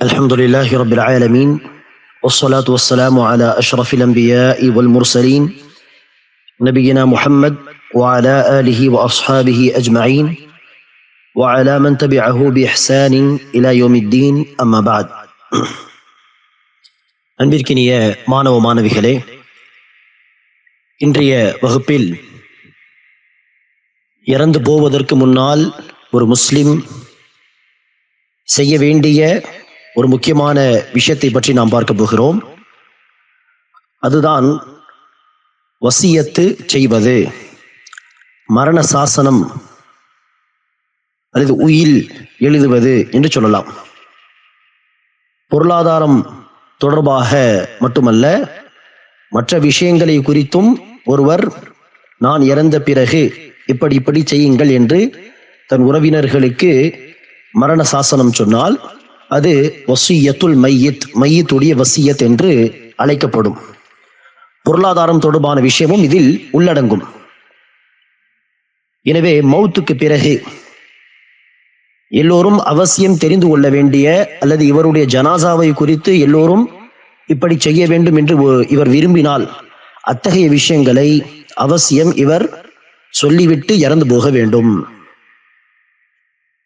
الحمد لله رب العالمين والصلاة والسلام على أشرف الأنبياء والمرسلين نبينا محمد وعلى آله وأصحابه أجمعين وعلى من تبعه بإحسان إلى يوم الدين أما بعد அன்பிற்கினிய மாணவ மாணவிகளே இன்றைய வகுப்பில் இறந்து போவதற்கு முன்னால் ஒரு முஸ்லிம் செய்ய வேண்டிய ஒரு முக்கியமான விஷயத்தை பற்றி நாம் பார்க்க போகிறோம். அதுதான் வசியத்து செய்வது. மரண சாசனம் அல்லது உயில் எழுதுவது என்று சொல்லலாம். பொருளாதாரம் தொடர்பாக மட்டுமல்ல மற்ற விஷயங்களை குறித்தும் ஒருவர் நான் இறந்த பிறகு இப்படி இப்படி செய்யுங்கள் என்று தன் உறவினர்களுக்கு மரண சாசனம் சொன்னால் அது வசியத்துல் மையத் மையத்துடைய வசியத் என்று அழைக்கப்படும். பொருளாதாரம் தொடர்பான விஷயமும் இதில் உள்ளடங்கும். எனவே மௌத்துக்கு பிறகு எல்லோரும் அவசியம் தெரிந்து கொள்ள வேண்டிய அல்லது இவருடைய ஜனாசாவை குறித்து எல்லோரும் இப்படி செய்ய வேண்டும் என்று இவர் விரும்பினால் அத்தகைய விஷயங்களை அவசியம் இவர் சொல்லிவிட்டு இறந்து போக வேண்டும்.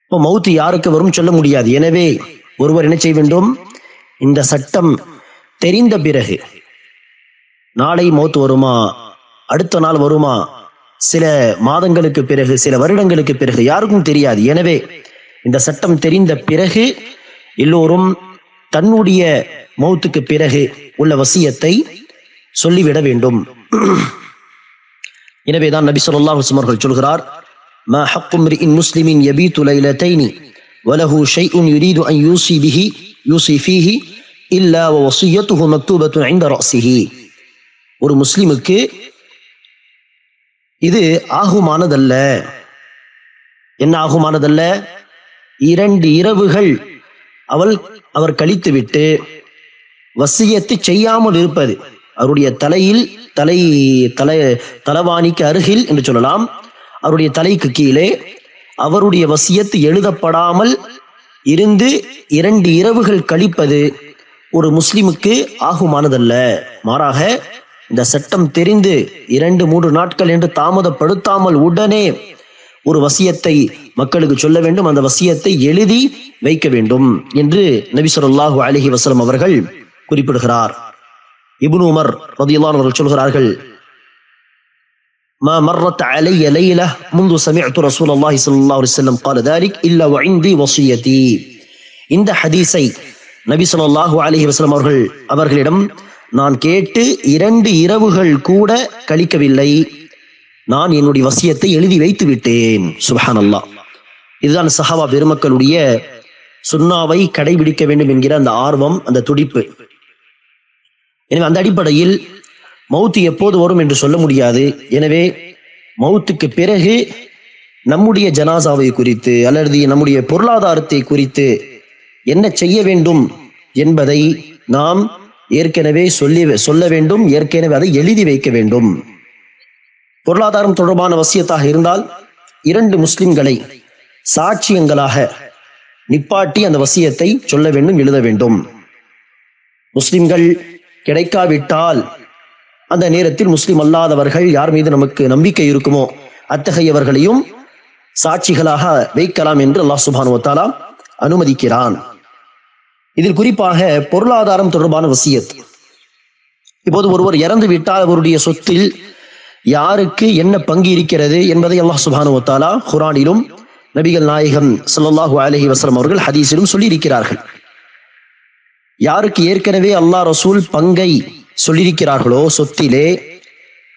இப்போ மௌத்து யாருக்கு வரும் சொல்ல முடியாது. எனவே ஒருவர் என்ன செய்ய வேண்டும் இந்த சட்டம் தெரிந்த பிறகு நாளை மௌத் வருமா? அடுத்த நாள் வருமா? சில மாதங்களுக்கு பிறகு சில வருடங்களுக்கு பிறகு யாருக்கும் தெரியாது. எனவே இந்த சட்டம் தெரிந்த பிறகு எல்லோரும் தன்னுடைய மௌத்துக்கு பிறகு உள்ள வசியத்தை சொல்லிவிட வேண்டும். எனவேதான் நபி சொல்லாஹ் சுமர்கள் சொல்கிறார் மா முஸ்லிமின் எபி துலைல தைனி وله شيء يريد أن يوصي به يوصي فيه إلا ووصيته مكتوبة عند رأسه ஒரு முஸ்லிமுக்கு இது ஆகுமானதல்ல என்ன ஆகுமானதல்ல இரண்டு இரவுகள் அவள் அவர் கழித்துவிட்டு வசியத்தை செய்யாமல் இருப்பது அவருடைய தலையில் தலை தலை தலவாணிக்கு அருகில் என்று சொல்லலாம் அவருடைய தலைக்கு கீழே அவருடைய வசியத்து எழுதப்படாமல் இருந்து இரண்டு இரவுகள் கழிப்பது ஒரு முஸ்லிமுக்கு ஆகுமானதல்ல. மாறாக இந்த சட்டம் தெரிந்து இரண்டு மூன்று நாட்கள் என்று தாமதப்படுத்தாமல் உடனே ஒரு வசியத்தை மக்களுக்கு சொல்ல வேண்டும். அந்த வசியத்தை எழுதி வைக்க வேண்டும் என்று நபி ஸல்லல்லாஹு அலைஹி அவர்கள் குறிப்பிடுகிறார். இபுன் உமர் ரதியுல்லான் அவர்கள் சொல்கிறார்கள் ما مرت علي ليلة منذ سمعت رسول الله صلى الله عليه وسلم قال ذلك إلا وعندي وصيتي இந்த ஹதீஸை நபி ஸல்லல்லாஹு அலைஹி வஸல்லம் அவர்கள் அவர்களிடம் நான் கேட்டு இரண்டு இரவுகள் கூட கழிக்கவில்லை நான் என்னுடைய வசியத்தை எழுதி வைத்து விட்டேன் சுப்ஹானல்லாஹ் இதுதான் சஹாபா பெருமக்களுடைய சுன்னாவை கடைபிடிக்க வேண்டும் என்கிற அந்த ஆர்வம் அந்த துடிப்பு எனவே அந்த அடிப்படையில் மவுத்து எப்போது வரும் என்று சொல்ல முடியாது. எனவே மௌத்துக்கு பிறகு நம்முடைய ஜனாசாவை குறித்து அல்லது நம்முடைய பொருளாதாரத்தை குறித்து என்ன செய்ய வேண்டும் என்பதை நாம் ஏற்கனவே சொல்லி சொல்ல வேண்டும் ஏற்கனவே அதை எழுதி வைக்க வேண்டும். பொருளாதாரம் தொடர்பான வசியத்தாக இருந்தால் இரண்டு முஸ்லிம்களை சாட்சியங்களாக நிப்பாட்டி அந்த வசியத்தை சொல்ல வேண்டும் எழுத வேண்டும். முஸ்லிம்கள் கிடைக்காவிட்டால் அந்த நேரத்தில் முஸ்லிம் அல்லாதவர்கள் யார் மீது நமக்கு நம்பிக்கை இருக்குமோ அத்தகையவர்களையும் சாட்சிகளாக வைக்கலாம் என்று அல்லாஹ் சுபானு வத்தாலா அனுமதிக்கிறான். இதில் குறிப்பாக பொருளாதாரம் தொடர்பான வசியத். இப்போது ஒருவர் இறந்து விட்டால் அவருடைய சொத்தில் யாருக்கு என்ன பங்கு இருக்கிறது என்பதை அல்லாஹ் சுபானு வத்தாலா குரானிலும் நபிகள் நாயகம் சல்லாஹூ அலஹி வசலம் அவர்கள் ஹதீஸிலும் சொல்லியிருக்கிறார்கள். யாருக்கு ஏற்கனவே அல்லாஹ் ரசூல் பங்கை சொல்லியிருக்கிறார்களோ? சொத்திலே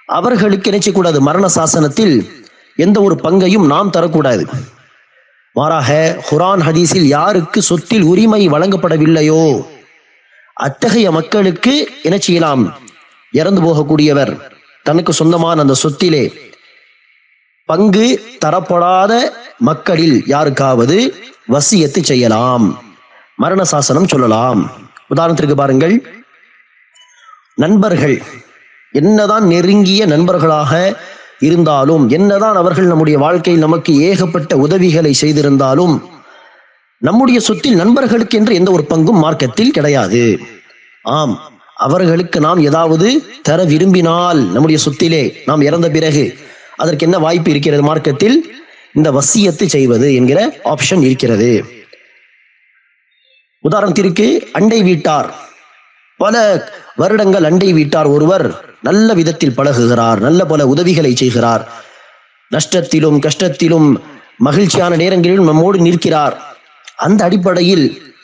அவர்களுக்கு என்ன மரண சாசனத்தில் எந்த ஒரு பங்கையும் நாம் தரக்கூடாது. மாறாக குரான் ஹதீஸில் யாருக்கு சொத்தில் உரிமை வழங்கப்படவில்லையோ? அத்தகைய மக்களுக்கு என்ன செய்யலாம் இறந்து போகக்கூடியவர் தனக்கு சொந்தமான அந்த சொத்திலே பங்கு தரப்படாத மக்களில் யாருக்காவது வசியத்து செய்யலாம். மரண சாசனம் சொல்லலாம். உதாரணத்திற்கு பாருங்கள். நண்பர்கள். என்னதான் நெருங்கிய நண்பர்களாக இருந்தாலும் என்னதான் அவர்கள் நம்முடைய வாழ்க்கையில் நமக்கு ஏகப்பட்ட உதவிகளை செய்திருந்தாலும் நம்முடைய சொத்தில் நண்பர்களுக்கு என்று எந்த ஒரு பங்கும் மார்க்கத்தில் கிடையாது. ஆம் அவர்களுக்கு நாம் ஏதாவது தர விரும்பினால் நம்முடைய சொத்திலே நாம் இறந்த பிறகு அதற்கு என்ன வாய்ப்பு இருக்கிறது மார்க்கத்தில்? இந்த வசியத்து செய்வது என்கிற ஆப்ஷன் இருக்கிறது. உதாரணத்திற்கு அண்டை வீட்டார். பல வருடங்கள் அண்டை வீட்டார் ஒருவர் நல்ல விதத்தில் பழகுகிறார் நல்ல பல உதவிகளை செய்கிறார். நஷ்டத்திலும் கஷ்டத்திலும் மகிழ்ச்சியான நேரங்களிலும் நம்மோடு நிற்கிறார். அந்த அடிப்படையில்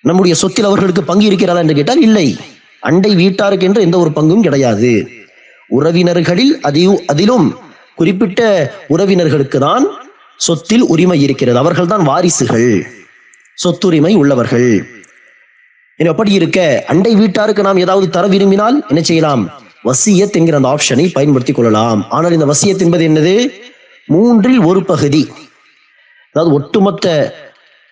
நம்முடைய சொத்தில் அவர்களுக்கு பங்கு இருக்கிறதா என்று கேட்டால் இல்லை. அண்டை வீட்டாருக்கு என்று எந்த ஒரு பங்கும் கிடையாது. உறவினர்களில் அதையும் அதிலும் குறிப்பிட்ட உறவினர்களுக்கு தான் சொத்தில் உரிமை இருக்கிறது. அவர்கள்தான் வாரிசுகள் சொத்துரிமை உள்ளவர்கள். அப்படி இருக்க அண்டை வீட்டாருக்கு நாம் ஏதாவது தர விரும்பினால் என்ன செய்யலாம்? வசியத் என்கிற அந்த ஆப்ஷனை பயன்படுத்திக் கொள்ளலாம். ஆனால் இந்த வசியத் என்பது என்னது? மூன்றில் ஒரு பகுதி. அதாவது ஒட்டுமொத்த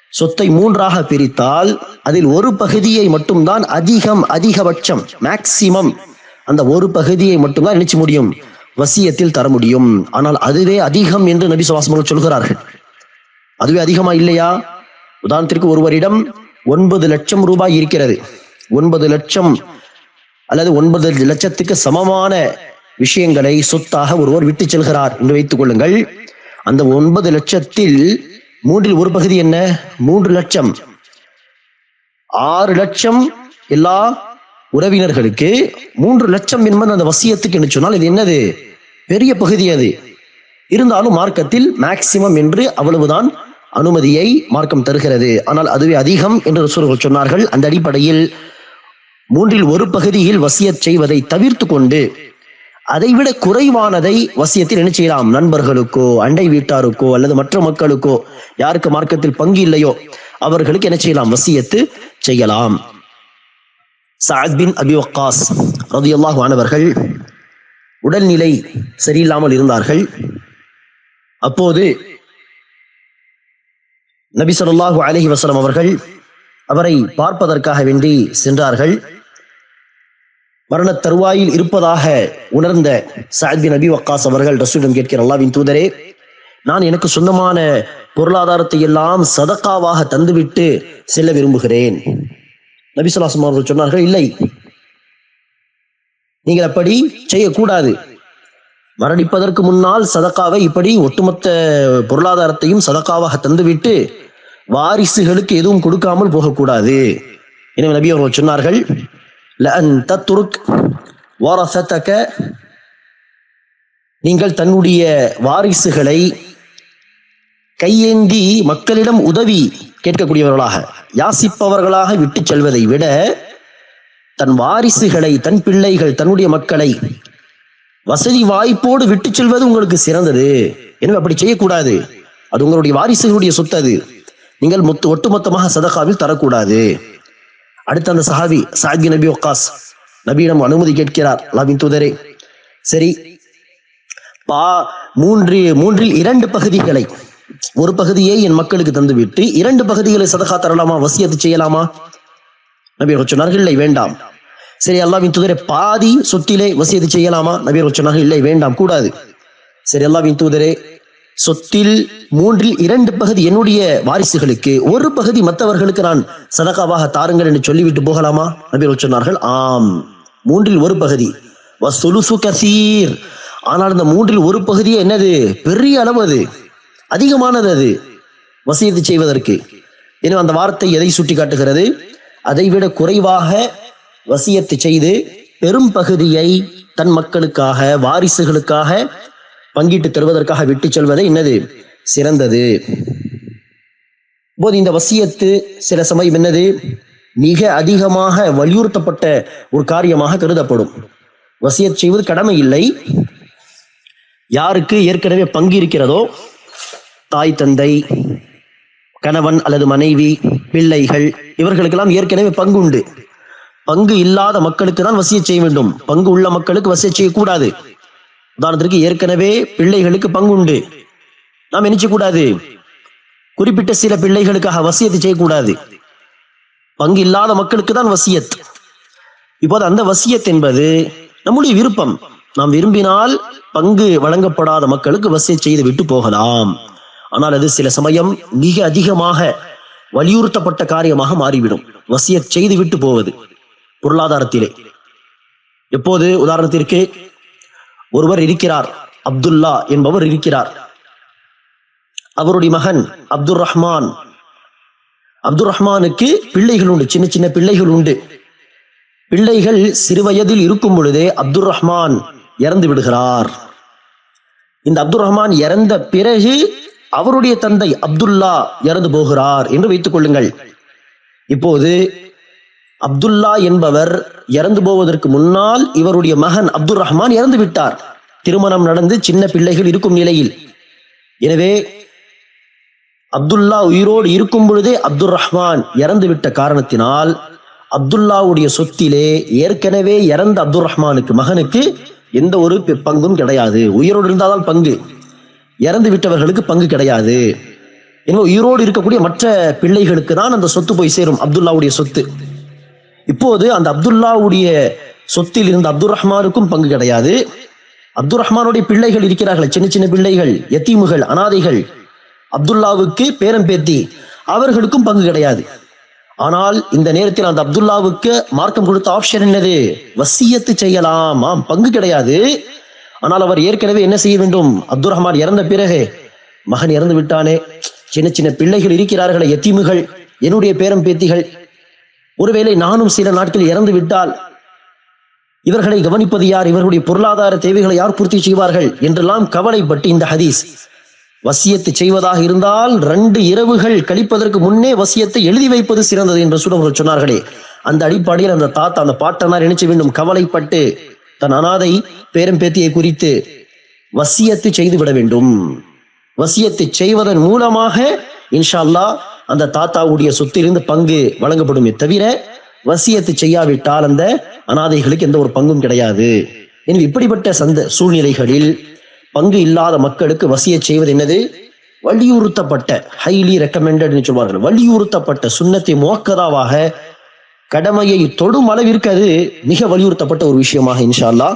சொத்தை மூன்றாக பிரித்தால் அதில் ஒரு பகுதியை மட்டும்தான் அதிகம் அதிகபட்சம் மேக்சிமம் அந்த ஒரு பகுதியை மட்டும்தான் நினைச்சு முடியும். வசியத்தில் தர முடியும். ஆனால் அதுவே அதிகம் என்று நபி சுவாசமர்கள் சொல்கிறார்கள். அதுவே அதிகமா இல்லையா? உதாரணத்திற்கு ஒருவரிடம் ஒன்பது லட்சம் ரூபாய் இருக்கிறது. ஒன்பது லட்சம் அல்லது ஒன்பது லட்சத்துக்கு சமமான விஷயங்களை சொத்தாக ஒருவர் விட்டு செல்கிறார் என்று வைத்துக் கொள்ளுங்கள். அந்த ஒன்பது லட்சத்தில் மூன்றில் ஒரு பகுதி என்ன? மூன்று லட்சம். ஆறு லட்சம் எல்லா உறவினர்களுக்கு மூன்று லட்சம் என்பது அந்த வசியத்துக்கு என்று சொன்னால் இது என்னது? பெரிய பகுதி அது. இருந்தாலும் மார்க்கத்தில் மேக்சிமம் என்று அவ்வளவுதான் அனுமதியை மார்க்கம் தருகிறது. ஆனால் அதுவே அதிகம் என்று ரசூல்கள் சொன்னார்கள். அந்த அடிப்படையில் மூன்றில் ஒரு பகுதியில் வசியத் செய்வதை தவிர்த்து கொண்டு அதைவிட குறைவானதை வசியத்தில் என்ன செய்யலாம்? நண்பர்களுக்கோ அண்டை வீட்டாருக்கோ அல்லது மற்ற மக்களுக்கோ யாருக்கு மார்க்கத்தில் பங்கு இல்லையோ அவர்களுக்கு என்ன செய்யலாம்? வசியத்து செய்யலாம். சாத் பின் அபி வக்காஸ் ரதியல்லாஹு உடல்நிலை சரியில்லாமல் இருந்தார்கள். அப்போது நபி ஸல்லல்லாஹு அலைஹி அவர்கள் அவரை பார்ப்பதற்காக வேண்டி சென்றார்கள். மரண தருவாயில் இருப்பதாக உணர்ந்த சாத் நபி வக்காஸ் அவர்கள் ரசூலிடம் கேட்கிற அல்லாவின் தூதரே நான் எனக்கு சொந்தமான பொருளாதாரத்தை எல்லாம் சதக்காவாக தந்துவிட்டு செல்ல விரும்புகிறேன். நபி சொல்லாசம் அவர்கள் சொன்னார்கள் இல்லை நீங்கள் அப்படி செய்யக்கூடாது. மரணிப்பதற்கு முன்னால் சதக்காவை இப்படி ஒட்டுமொத்த பொருளாதாரத்தையும் சதக்காவாக தந்துவிட்டு வாரிசுகளுக்கு எதுவும் கொடுக்காமல் போகக்கூடாது. எனவே நபி அவர்கள் சொன்னார்கள் லஅன் தத்துருக் வாரசத்தக்க நீங்கள் தன்னுடைய வாரிசுகளை கையேந்தி மக்களிடம் உதவி கேட்கக்கூடியவர்களாக யாசிப்பவர்களாக விட்டு செல்வதை விட தன் வாரிசுகளை தன் பிள்ளைகள் தன்னுடைய மக்களை வசதி வாய்ப்போடு விட்டு செல்வது உங்களுக்கு சிறந்தது. எனவே அப்படி செய்யக்கூடாது. அது உங்களுடைய வாரிசுகளுடைய சொத்து அது. நீங்கள் மொத்த ஒட்டுமொத்தமாக சதகாவில் தரக்கூடாது. அடுத்த அந்த சஹாவி சாஹி நபி ஒக்காஸ் நபியிடம் அனுமதி கேட்கிறார். லாபின் தூதரே சரி பா மூன்று மூன்றில் இரண்டு பகுதிகளை ஒரு பகுதியை என் மக்களுக்கு தந்துவிட்டு இரண்டு பகுதிகளை சதகா தரலாமா வசியத்து செய்யலாமா? நபி சொன்னார்கள் இல்லை வேண்டாம். சரி அல்லாவின் தூதரை பாதி சொத்திலே வசியத்து செய்யலாமா? நபி சொன்னார்கள் இல்லை வேண்டாம் கூடாது. சரி அல்லாவின் தூதரே சொத்தில் மூன்றில் இரண்டு பகுதி என்னுடைய வாரிசுகளுக்கு ஒரு பகுதி மற்றவர்களுக்கு நான் சதகாவாக தாருங்கள் என்று சொல்லிவிட்டு போகலாமா? நபிகள் சொன்னார்கள் ஆம். மூன்றில் ஒரு பகுதி. வசுலுசு கசீர். ஆனால் இந்த மூன்றில் ஒரு பகுதியே என்னது? பெரிய அளவு அது. அதிகமானது அது. வசியத்து செய்வதற்கு. எனவே அந்த வார்த்தை எதை சுட்டி காட்டுகிறது அதைவிட குறைவாக வசியத்து செய்து பெரும் பகுதியை தன் மக்களுக்காக வாரிசுகளுக்காக பங்கிட்டு தருவதற்காக விட்டு செல்வதை என்னது சிறந்தது. போது இந்த வசியத்து சில சமயம் என்னது? மிக அதிகமாக வலியுறுத்தப்பட்ட ஒரு காரியமாக கருதப்படும். வசியத் செய்வது கடமை இல்லை யாருக்கு ஏற்கனவே பங்கு இருக்கிறதோ தாய் தந்தை கணவன் அல்லது மனைவி பிள்ளைகள் இவர்களுக்கெல்லாம் ஏற்கனவே பங்கு உண்டு பங்கு இல்லாத மக்களுக்கு தான் வசிய செய்ய வேண்டும். பங்கு உள்ள மக்களுக்கு வசிய செய்யக்கூடாது உதாரணத்திற்கு ஏற்கனவே பிள்ளைகளுக்கு பங்கு உண்டு நாம் என்ன கூடாது குறிப்பிட்ட சில பிள்ளைகளுக்காக வசியத்து செய்யக்கூடாது. பங்கு இல்லாத மக்களுக்கு தான் வசியத். இப்போது அந்த வசியத் என்பது நம்முடைய விருப்பம். நாம் விரும்பினால் பங்கு வழங்கப்படாத மக்களுக்கு வசிய செய்து விட்டு போகலாம். ஆனால் அது சில சமயம் மிக அதிகமாக வலியுறுத்தப்பட்ட காரியமாக மாறிவிடும். வசியத் செய்து விட்டு போவது பொருளாதாரத்திலே. எப்போது உதாரணத்திற்கு ஒருவர் இருக்கிறார். அப்துல்லா என்பவர் இருக்கிறார். அவருடைய மகன் அப்துல் ரஹ்மான் அப்துல் ரஹ்மானுக்கு பிள்ளைகள் உண்டு. சின்ன சின்ன பிள்ளைகள் உண்டு. பிள்ளைகள் சிறுவயதில் இருக்கும் பொழுதே அப்துல் ரஹ்மான் இறந்து விடுகிறார். இந்த அப்துல் ரஹ்மான் இறந்த பிறகு அவருடைய தந்தை அப்துல்லா இறந்து போகிறார் என்று வைத்துக் கொள்ளுங்கள். இப்போது அப்துல்லா என்பவர் இறந்து போவதற்கு முன்னால் இவருடைய மகன் அப்துல் ரஹ்மான் இறந்து விட்டார். திருமணம் நடந்து சின்ன பிள்ளைகள் இருக்கும் நிலையில். எனவே அப்துல்லா உயிரோடு இருக்கும் பொழுதே அப்துல் ரஹ்மான் இறந்து விட்ட காரணத்தினால் அப்துல்லாவுடைய சொத்திலே ஏற்கனவே இறந்த அப்துல் ரஹ்மானுக்கு மகனுக்கு எந்த ஒரு பங்கும் கிடையாது. உயிரோடு இருந்தால்தான் பங்கு. இறந்து விட்டவர்களுக்கு பங்கு கிடையாது. எனவே உயிரோடு இருக்கக்கூடிய மற்ற பிள்ளைகளுக்கு தான் அந்த சொத்து போய் சேரும் அப்துல்லாவுடைய சொத்து. இப்போது அந்த அப்துல்லாவுடைய சொத்தில் இருந்த அப்துல் ரஹ்மானுக்கும் பங்கு கிடையாது. அப்துல் ரஹ்மானுடைய பிள்ளைகள் இருக்கிறார்கள் சின்ன சின்ன பிள்ளைகள் எத்தீமுகள் அனாதைகள். அப்துல்லாவுக்கு பேரம் பேத்தி அவர்களுக்கும் பங்கு கிடையாது. ஆனால் இந்த நேரத்தில் அந்த அப்துல்லாவுக்கு மார்க்கம் கொடுத்த ஆப்ஷன் என்னது? வசியத்து செய்யலாம். ஆம் பங்கு கிடையாது. ஆனால் அவர் ஏற்கனவே என்ன செய்ய வேண்டும்? அப்துல் ரஹ்மான் இறந்த பிறகு மகன் இறந்து விட்டானே. சின்ன சின்ன பிள்ளைகள் இருக்கிறார்களே எத்தீமுகள் என்னுடைய பேரம் பேத்திகள். ஒருவேளை நானும் சில நாட்கள் இறந்து விட்டால் இவர்களை கவனிப்பது யார்? இவர்களுடைய பொருளாதார தேவைகளை யார் பூர்த்தி செய்வார்கள்? என்றெல்லாம் கவலைப்பட்டு இந்த ஹதீஸ். வசியத்தை செய்வதாக இருந்தால் ரெண்டு இரவுகள் கழிப்பதற்கு முன்னே வசியத்தை எழுதி வைப்பது சிறந்தது என்று சுடவர்கள் சொன்னார்களே. அந்த அடிப்படையில் அந்த தாத்தா அந்த பாட்டனார் நினைச்ச வேண்டும்? கவலைப்பட்டு தன் அனாதை பேரம்பேத்தியை குறித்து வசியத்து செய்து விட வேண்டும். வசியத்தை செய்வதன் மூலமாக இன்ஷா அல்லாஹ் அந்த தாத்தாவுடைய சொத்திலிருந்து பங்கு வழங்கப்படுமே தவிர வசியத்து செய்யாவிட்டால் அந்த அனாதைகளுக்கு எந்த ஒரு பங்கும் கிடையாது. எனவே இப்படிப்பட்ட சந்த சூழ்நிலைகளில் பங்கு இல்லாத மக்களுக்கு வசிய செய்வது என்னது? வலியுறுத்தப்பட்ட ஹைலி ரெக்கமெண்டட் சொல்வார்கள். வலியுறுத்தப்பட்ட சுண்ணத்தை மோக்கதாவாக கடமையை தொடும் அளவிற்கு அது மிக வலியுறுத்தப்பட்ட ஒரு விஷயமாக இன்ஷால்லா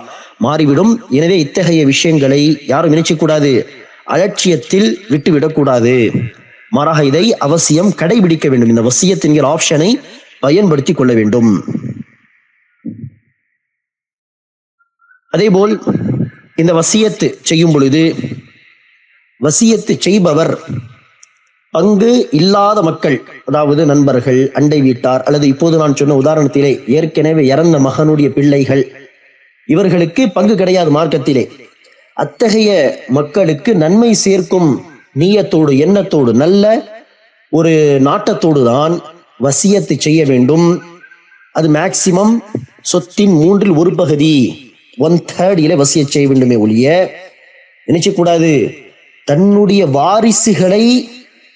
மாறிவிடும். எனவே இத்தகைய விஷயங்களை யாரும் நினைச்சக்கூடாது அலட்சியத்தில் விட்டுவிடக்கூடாது. மாறாக இதை அவசியம் கடைபிடிக்க வேண்டும். இந்த வசியத் என்கிற ஆப்ஷனை பயன்படுத்திக் கொள்ள வேண்டும். அதேபோல் இந்த வசியத்து செய்யும் பொழுது வசியத்து செய்பவர் பங்கு இல்லாத மக்கள் அதாவது நண்பர்கள் அண்டை வீட்டார் அல்லது இப்போது நான் சொன்ன உதாரணத்திலே ஏற்கனவே இறந்த மகனுடைய பிள்ளைகள் இவர்களுக்கு பங்கு கிடையாது மார்க்கத்திலே. அத்தகைய மக்களுக்கு நன்மை சேர்க்கும் நீயத்தோடு எண்ணத்தோடு நல்ல ஒரு நாட்டத்தோடு தான் வசியத்தை செய்ய வேண்டும். அது மேக்சிமம் சொத்தின் மூன்றில் ஒரு பகுதி ஒன் தேர்ட் இல வசிய செய்ய வேண்டுமே ஒழிய நினைச்சக்கூடாது தன்னுடைய வாரிசுகளை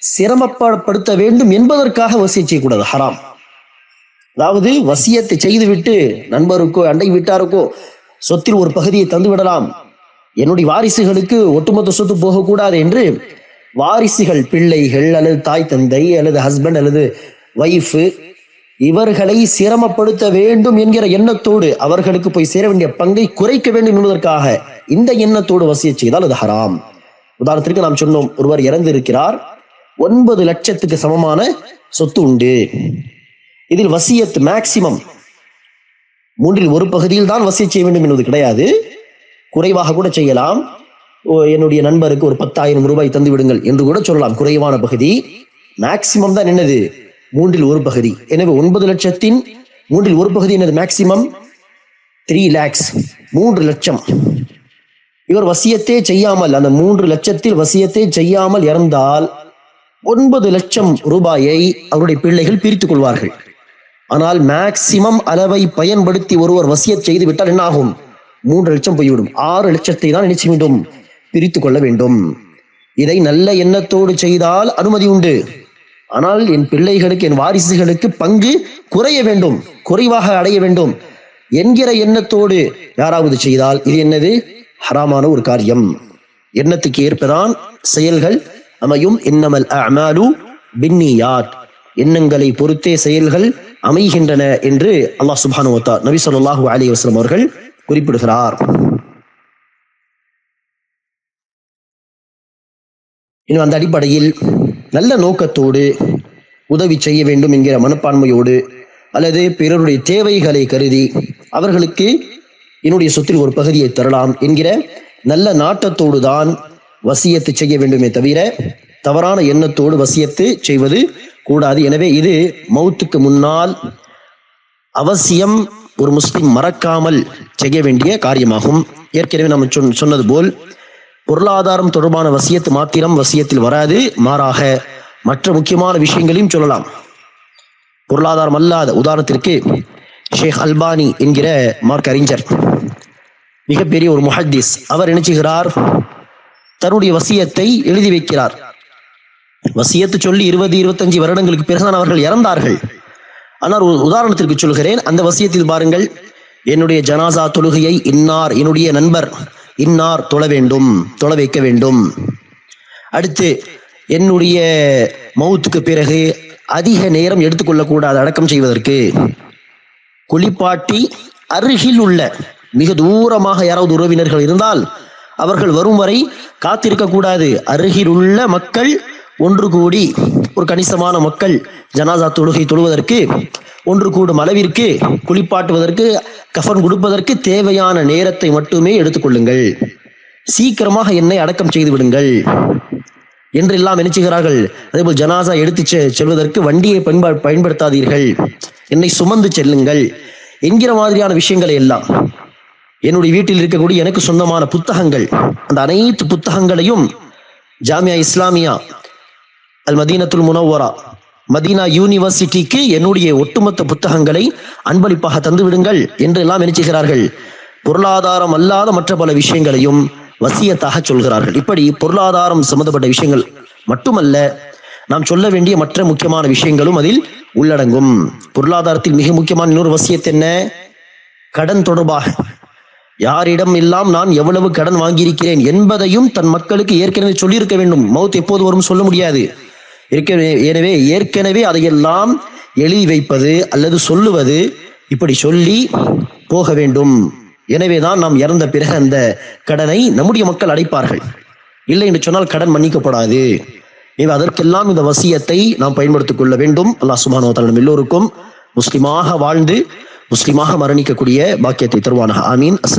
சிரமப்படுத்த வேண்டும் என்பதற்காக வசிய செய்யக்கூடாது ஹராம். அதாவது வசியத்தை செய்துவிட்டு நண்பருக்கோ அண்டை வீட்டாருக்கோ சொத்தில் ஒரு பகுதியை தந்து விடலாம் என்னுடைய வாரிசுகளுக்கு ஒட்டுமொத்த சொத்து போகக்கூடாது என்று வாரிசுகள் பிள்ளைகள் அல்லது தாய் தந்தை அல்லது ஹஸ்பண்ட் அல்லது வைஃப் இவர்களை சிரமப்படுத்த வேண்டும் என்கிற எண்ணத்தோடு அவர்களுக்கு போய் சேர வேண்டிய பங்கை குறைக்க வேண்டும் என்பதற்காக இந்த எண்ணத்தோடு வசிய செய்தால் அது ஹராம். உதாரணத்திற்கு நாம் சொன்னோம் ஒருவர் இறந்து இருக்கிறார் ஒன்பது லட்சத்துக்கு சமமான சொத்து உண்டு. இதில் வசியத் மேக்சிமம் மூன்றில் ஒரு பகுதியில் தான் வசிய செய்ய வேண்டும் என்பது கிடையாது. குறைவாக கூட செய்யலாம். என்னுடைய நண்பருக்கு ஒரு பத்தாயிரம் ரூபாய் தந்து விடுங்கள் என்று கூட சொல்லலாம். குறைவான பகுதி. மேக்சிமம் தான் என்னது? மூன்றில் ஒரு பகுதி. எனவே ஒன்பது லட்சத்தின் மூன்றில் ஒரு பகுதி என்னது? மேக்சிமம் த்ரீ லேக்ஸ் மூன்று லட்சம். இவர் வசியத்தே செய்யாமல் அந்த மூன்று லட்சத்தில் வசியத்தை செய்யாமல் இறந்தால் ஒன்பது லட்சம் ரூபாயை அவருடைய பிள்ளைகள் பிரித்துக் கொள்வார்கள். ஆனால் மேக்சிமம் அளவை பயன்படுத்தி ஒருவர் வசியத் செய்து விட்டால் என்ன ஆகும் மூன்று லட்சம் போய்விடும். ஆறு லட்சத்தை தான் நினைச்சு வேண்டும். பிரித்துக் கொள்ள வேண்டும். இதை நல்ல எண்ணத்தோடு செய்தால் அனுமதி உண்டு. ஆனால் என் பிள்ளைகளுக்கு என் வாரிசுகளுக்கு பங்கு குறைய வேண்டும். குறைவாக அடைய வேண்டும். என்கிற எண்ணத்தோடு யாராவது செய்தால் இது என்னது? ஹராமான ஒரு காரியம். எண்ணத்துக்கு ஏற்பதான் செயல்கள் அமையும். இன்னமல் அமாலு பின்னியாத். எண்ணங்களை பொறுத்தே செயல்கள் அமைகின்றன என்று அல்லாஹ் சுபானு நபி சொல்லாஹூ அலி வஸ்லம் அவர்கள் குறிப்பிடுகிறார். இன்னும் அந்த அடிப்படையில் நல்ல நோக்கத்தோடு உதவி செய்ய வேண்டும் என்கிற மனப்பான்மையோடு அல்லது பிறருடைய தேவைகளை கருதி அவர்களுக்கு என்னுடைய சொத்தில் ஒரு பகுதியை தரலாம் என்கிற நல்ல நாட்டத்தோடு தான் வசியத்து செய்ய வேண்டுமே தவிர தவறான எண்ணத்தோடு வசியத்து செய்வது கூடாது. எனவே இது மௌத்துக்கு முன்னால் அவசியம் ஒரு முஸ்லிம் மறக்காமல் செய்ய வேண்டிய காரியமாகும். ஏற்கனவே நம்ம சொன் சொன்னது போல் பொருளாதாரம் தொடர்பான வசியத்து மாத்திரம் வசியத்தில் வராது. மாறாக மற்ற முக்கியமான விஷயங்களையும் சொல்லலாம். பொருளாதாரம் அல்லாத உதாரணத்திற்கு ஷேக் அல்பானி என்கிற மார்க் அறிஞர். மிகப்பெரிய ஒரு முஹத்திஸ். அவர் நினைச்சுகிறார் தன்னுடைய வசியத்தை எழுதி வைக்கிறார். வசியத்து சொல்லி இருபது இருபத்தஞ்சு வருடங்களுக்கு பிறகுதான் அவர்கள் இறந்தார்கள். ஆனால் ஒரு உதாரணத்திற்கு சொல்கிறேன். அந்த வசியத்தில் பாருங்கள். என்னுடைய ஜனாசா தொழுகையை இன்னார் என்னுடைய நண்பர் இன்னார் தொழ வேண்டும் தொழ வைக்க வேண்டும். அடுத்து என்னுடைய மௌத்துக்கு பிறகு அதிக நேரம் எடுத்துக்கொள்ளக்கூடாது அடக்கம் செய்வதற்கு குளிப்பாட்டி அருகில் உள்ள மிக தூரமாக யாராவது உறவினர்கள் இருந்தால் அவர்கள் வரும் வரை காத்திருக்க கூடாது. அருகில் உள்ள மக்கள் ஒன்று கூடி ஒரு கணிசமான மக்கள் ஜனாசா தொழுகை தொழுவதற்கு ஒன்று கூடும் அளவிற்கு குளிப்பாட்டுவதற்கு கஃபன் கொடுப்பதற்கு தேவையான நேரத்தை மட்டுமே எடுத்துக்கொள்ளுங்கள். சீக்கிரமாக என்னை அடக்கம் செய்து விடுங்கள். என்றெல்லாம் நினைச்சுகிறார்கள். அதேபோல் ஜனாசா எடுத்து செ- செல்வதற்கு வண்டியை பயன்பா பயன்படுத்தாதீர்கள். என்னை சுமந்து செல்லுங்கள். என்கிற மாதிரியான விஷயங்களை எல்லாம். என்னுடைய வீட்டில் இருக்கக்கூடிய எனக்கு சொந்தமான புத்தகங்கள். அந்த அனைத்து புத்தகங்களையும் Jamia Islamia al Madinatul Munawwara Madina யூனிவர்சிட்டிக்கு என்னுடைய ஒட்டுமொத்த புத்தகங்களை அன்பளிப்பாக தந்துவிடுங்கள் என்று எல்லாம் நினைச்சுகிறார்கள் பொருளாதாரம் அல்லாத மற்ற பல விஷயங்களையும் வசியத்தாக சொல்கிறார்கள். இப்படி பொருளாதாரம் சம்பந்தப்பட்ட விஷயங்கள் மட்டுமல்ல நாம் சொல்ல வேண்டிய மற்ற முக்கியமான விஷயங்களும் அதில் உள்ளடங்கும். பொருளாதாரத்தில் மிக முக்கியமான இன்னொரு வசியத் என்ன? கடன் தொடர்பாக. யாரிடம் எல்லாம் நான் எவ்வளவு கடன் வாங்கியிருக்கிறேன் என்பதையும் தன் மக்களுக்கு ஏற்கனவே சொல்லியிருக்க வேண்டும். மவுத் எப்போது வரும் சொல்ல முடியாது. எனவே ஏற்கனவே அதையெல்லாம் எழுதி வைப்பது அல்லது சொல்லுவது இப்படி சொல்லி போக வேண்டும். எனவேதான் நாம் இறந்த பிறகு அந்த கடனை நம்முடைய மக்கள் அடைப்பார்கள். இல்லை என்று சொன்னால் கடன் மன்னிக்கப்படாது. எனவே அதற்கெல்லாம் இந்த வசியத்தை நாம் பயன்படுத்திக் கொள்ள வேண்டும். அல்லாஹ் சுபானோ எல்லோருக்கும் முஸ்லிமாக வாழ்ந்து முஸ்லிமாக மரணிக்கக்கூடிய பாக்கியத்தை தருவானாக. ஆமீன்.